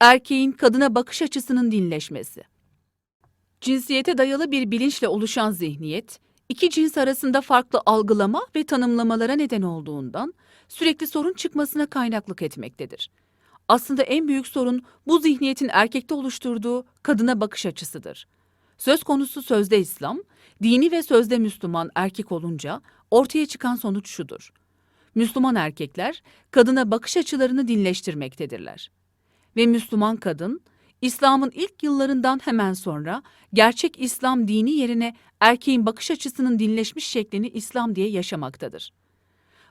Erkeğin kadına bakış açısının dinleşmesi. Cinsiyete dayalı bir bilinçle oluşan zihniyet, iki cins arasında farklı algılama ve tanımlamalara neden olduğundan sürekli sorun çıkmasına kaynaklık etmektedir. Aslında en büyük sorun bu zihniyetin erkekte oluşturduğu kadına bakış açısıdır. Söz konusu sözde İslam, dini ve sözde Müslüman erkek olunca ortaya çıkan sonuç şudur. Müslüman erkekler kadına bakış açılarını dinleştirmektedirler. Ve Müslüman kadın, İslam'ın ilk yıllarından hemen sonra gerçek İslam dini yerine erkeğin bakış açısının dinleşmiş şeklini İslam diye yaşamaktadır.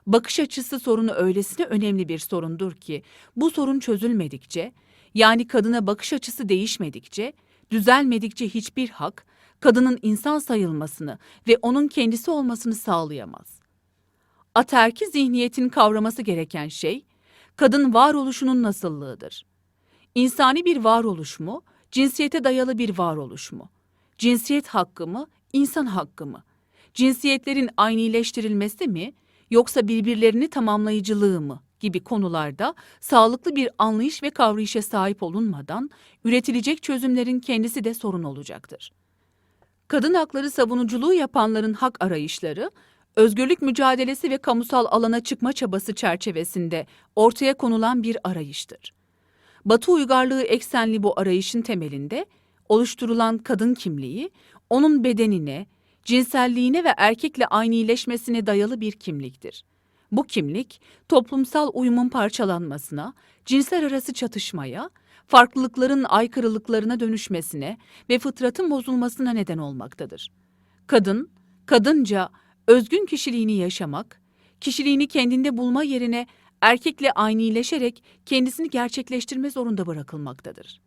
Bakış açısı sorunu öylesine önemli bir sorundur ki bu sorun çözülmedikçe, yani kadına bakış açısı değişmedikçe, düzelmedikçe hiçbir hak kadının insan sayılmasını ve onun kendisi olmasını sağlayamaz. Aterki zihniyetin kavraması gereken şey, kadın varoluşunun nasıllığıdır. İnsani bir varoluş mu, cinsiyete dayalı bir varoluş mu? Cinsiyet hakkı mı, insan hakkı mı? Cinsiyetlerin aynileştirilmesi mi, yoksa birbirlerini tamamlayıcılığı mı gibi konularda sağlıklı bir anlayış ve kavrayışa sahip olunmadan üretilecek çözümlerin kendisi de sorun olacaktır. Kadın hakları savunuculuğu yapanların hak arayışları, özgürlük mücadelesi ve kamusal alana çıkma çabası çerçevesinde ortaya konulan bir arayıştır. Batı uygarlığı eksenli bu arayışın temelinde oluşturulan kadın kimliği, onun bedenine, cinselliğine ve erkekle aynileşmesine dayalı bir kimliktir. Bu kimlik, toplumsal uyumun parçalanmasına, cinsler arası çatışmaya, farklılıkların aykırılıklarına dönüşmesine ve fıtratın bozulmasına neden olmaktadır. Kadın, kadınca özgün kişiliğini yaşamak, kişiliğini kendinde bulma yerine erkekle aynileşerek kendisini gerçekleştirme zorunda bırakılmaktadır.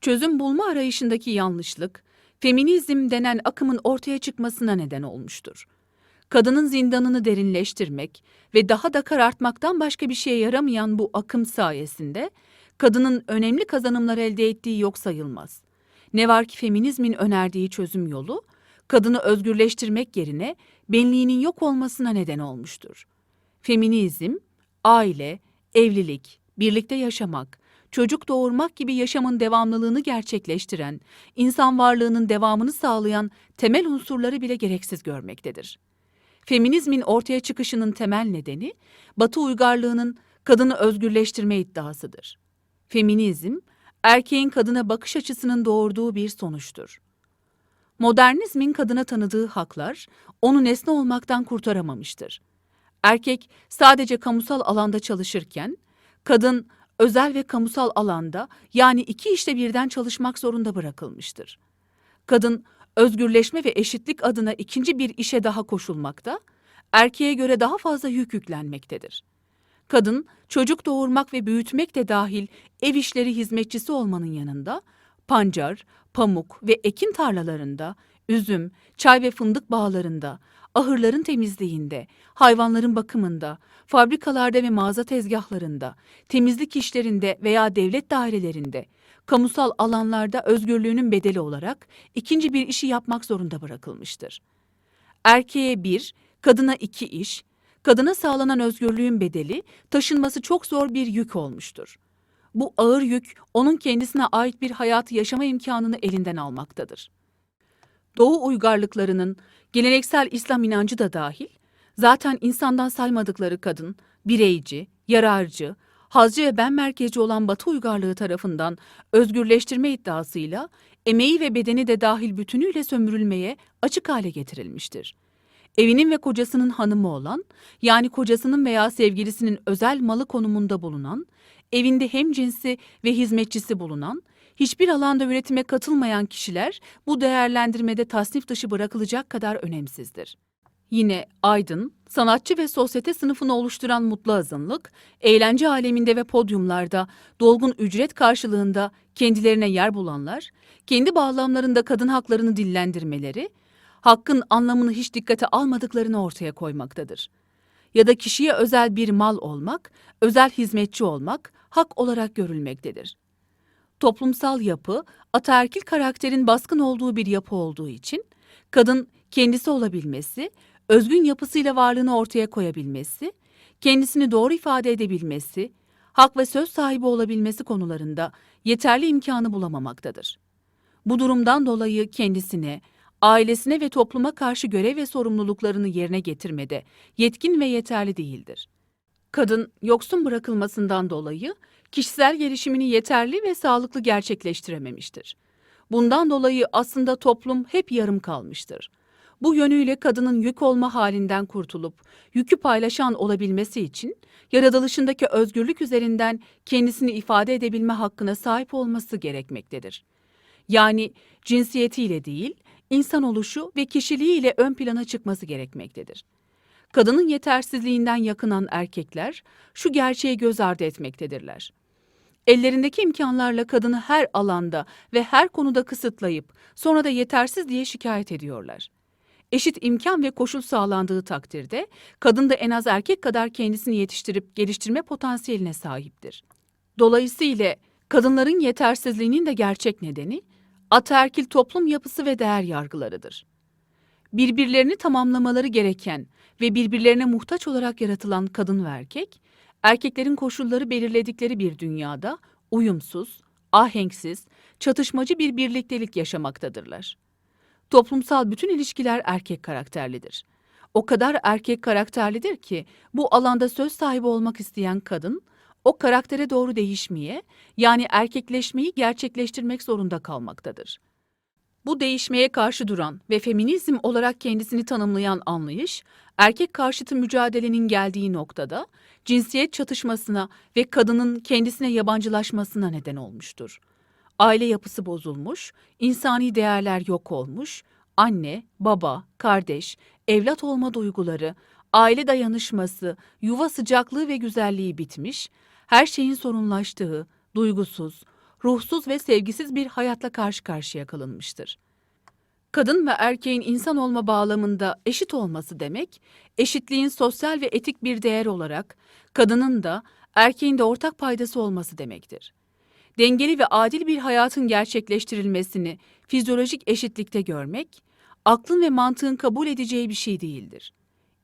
Çözüm bulma arayışındaki yanlışlık, feminizm denen akımın ortaya çıkmasına neden olmuştur. Kadının zindanını derinleştirmek ve daha da karartmaktan başka bir şeye yaramayan bu akım sayesinde kadının önemli kazanımlar elde ettiği yok sayılmaz. Ne var ki feminizmin önerdiği çözüm yolu, kadını özgürleştirmek yerine benliğinin yok olmasına neden olmuştur. Feminizm, aile, evlilik, birlikte yaşamak, çocuk doğurmak gibi yaşamın devamlılığını gerçekleştiren, insan varlığının devamını sağlayan temel unsurları bile gereksiz görmektedir. Feminizmin ortaya çıkışının temel nedeni, Batı uygarlığının kadını özgürleştirme iddiasıdır. Feminizm, erkeğin kadına bakış açısının doğurduğu bir sonuçtur. Modernizmin kadına tanıdığı haklar, onu nesne olmaktan kurtaramamıştır. Erkek sadece kamusal alanda çalışırken, kadın özel ve kamusal alanda yani iki işte birden çalışmak zorunda bırakılmıştır. Kadın özgürleşme ve eşitlik adına ikinci bir işe daha koşulmakta, erkeğe göre daha fazla yük yüklenmektedir. Kadın çocuk doğurmak ve büyütmek de dahil ev işleri hizmetçisi olmanın yanında pancar, pamuk ve ekin tarlalarında, üzüm, çay ve fındık bağlarında, ahırların temizliğinde, hayvanların bakımında, fabrikalarda ve mağaza tezgahlarında, temizlik işlerinde veya devlet dairelerinde, kamusal alanlarda özgürlüğünün bedeli olarak ikinci bir işi yapmak zorunda bırakılmıştır. Erkeğe bir, kadına iki iş, kadına sağlanan özgürlüğün bedeli taşınması çok zor bir yük olmuştur. Bu ağır yük onun kendisine ait bir hayatı yaşama imkanını elinden almaktadır. Doğu uygarlıklarının geleneksel İslam inancı da dahil, zaten insandan saymadıkları kadın, bireyci, yararcı, hazcı ve ben merkezci olan Batı uygarlığı tarafından özgürleştirme iddiasıyla emeği ve bedeni de dahil bütünüyle sömürülmeye açık hale getirilmiştir. Evinin ve kocasının hanımı olan, yani kocasının veya sevgilisinin özel malı konumunda bulunan, evinde hem cinsi ve hizmetçisi bulunan, hiçbir alanda üretime katılmayan kişiler bu değerlendirmede tasnif dışı bırakılacak kadar önemsizdir. Yine aydın, sanatçı ve sosyete sınıfını oluşturan mutlu azınlık, eğlence aleminde ve podyumlarda dolgun ücret karşılığında kendilerine yer bulanlar, kendi bağlamlarında kadın haklarını dillendirmeleri, hakkın anlamını hiç dikkate almadıklarını ortaya koymaktadır. Ya da kişiye özel bir mal olmak, özel hizmetçi olmak hak olarak görülmektedir. Toplumsal yapı, ataerkil karakterin baskın olduğu bir yapı olduğu için, kadın kendisi olabilmesi, özgün yapısıyla varlığını ortaya koyabilmesi, kendisini doğru ifade edebilmesi, hak ve söz sahibi olabilmesi konularında yeterli imkanı bulamamaktadır. Bu durumdan dolayı kendisine, ailesine ve topluma karşı görev ve sorumluluklarını yerine getirmede yetkin ve yeterli değildir. Kadın yoksun bırakılmasından dolayı kişisel gelişimini yeterli ve sağlıklı gerçekleştirememiştir. Bundan dolayı aslında toplum hep yarım kalmıştır. Bu yönüyle kadının yük olma halinden kurtulup yükü paylaşan olabilmesi için yaratılışındaki özgürlük üzerinden kendisini ifade edebilme hakkına sahip olması gerekmektedir. Yani cinsiyetiyle değil, insan oluşu ve kişiliğiyle ön plana çıkması gerekmektedir. Kadının yetersizliğinden yakınan erkekler şu gerçeği göz ardı etmektedirler. Ellerindeki imkanlarla kadını her alanda ve her konuda kısıtlayıp sonra da yetersiz diye şikayet ediyorlar. Eşit imkan ve koşul sağlandığı takdirde kadın da en az erkek kadar kendisini yetiştirip geliştirme potansiyeline sahiptir. Dolayısıyla kadınların yetersizliğinin de gerçek nedeni ataerkil toplum yapısı ve değer yargılarıdır. Birbirlerini tamamlamaları gereken ve birbirlerine muhtaç olarak yaratılan kadın ve erkek, erkeklerin koşulları belirledikleri bir dünyada uyumsuz, ahenksiz, çatışmacı bir birliktelik yaşamaktadırlar. Toplumsal bütün ilişkiler erkek karakterlidir. O kadar erkek karakterlidir ki bu alanda söz sahibi olmak isteyen kadın o karaktere doğru değişmeye, yani erkekleşmeyi gerçekleştirmek zorunda kalmaktadır. Bu değişmeye karşı duran ve feminizm olarak kendisini tanımlayan anlayış, erkek karşıtı mücadelenin geldiği noktada cinsiyet çatışmasına ve kadının kendisine yabancılaşmasına neden olmuştur. Aile yapısı bozulmuş, insani değerler yok olmuş, anne, baba, kardeş, evlat olma duyguları, aile dayanışması, yuva sıcaklığı ve güzelliği bitmiş, her şeyin sorunlaştığı, duygusuz, ruhsuz ve sevgisiz bir hayatla karşı karşıya kalınmıştır. Kadın ve erkeğin insan olma bağlamında eşit olması demek, eşitliğin sosyal ve etik bir değer olarak kadının da erkeğin de ortak paydası olması demektir. Dengeli ve adil bir hayatın gerçekleştirilmesini fizyolojik eşitlikte görmek, aklın ve mantığın kabul edeceği bir şey değildir.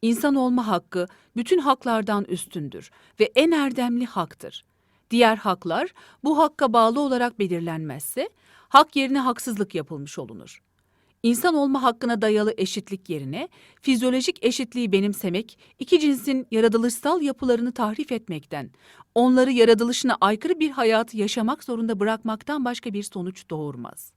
İnsan olma hakkı bütün haklardan üstündür ve en erdemli haktır. Diğer haklar bu hakka bağlı olarak belirlenmezse hak yerine haksızlık yapılmış olunur. İnsan olma hakkına dayalı eşitlik yerine fizyolojik eşitliği benimsemek iki cinsin yaratılışsal yapılarını tahrif etmekten, onları yaratılışına aykırı bir hayatı yaşamak zorunda bırakmaktan başka bir sonuç doğurmaz.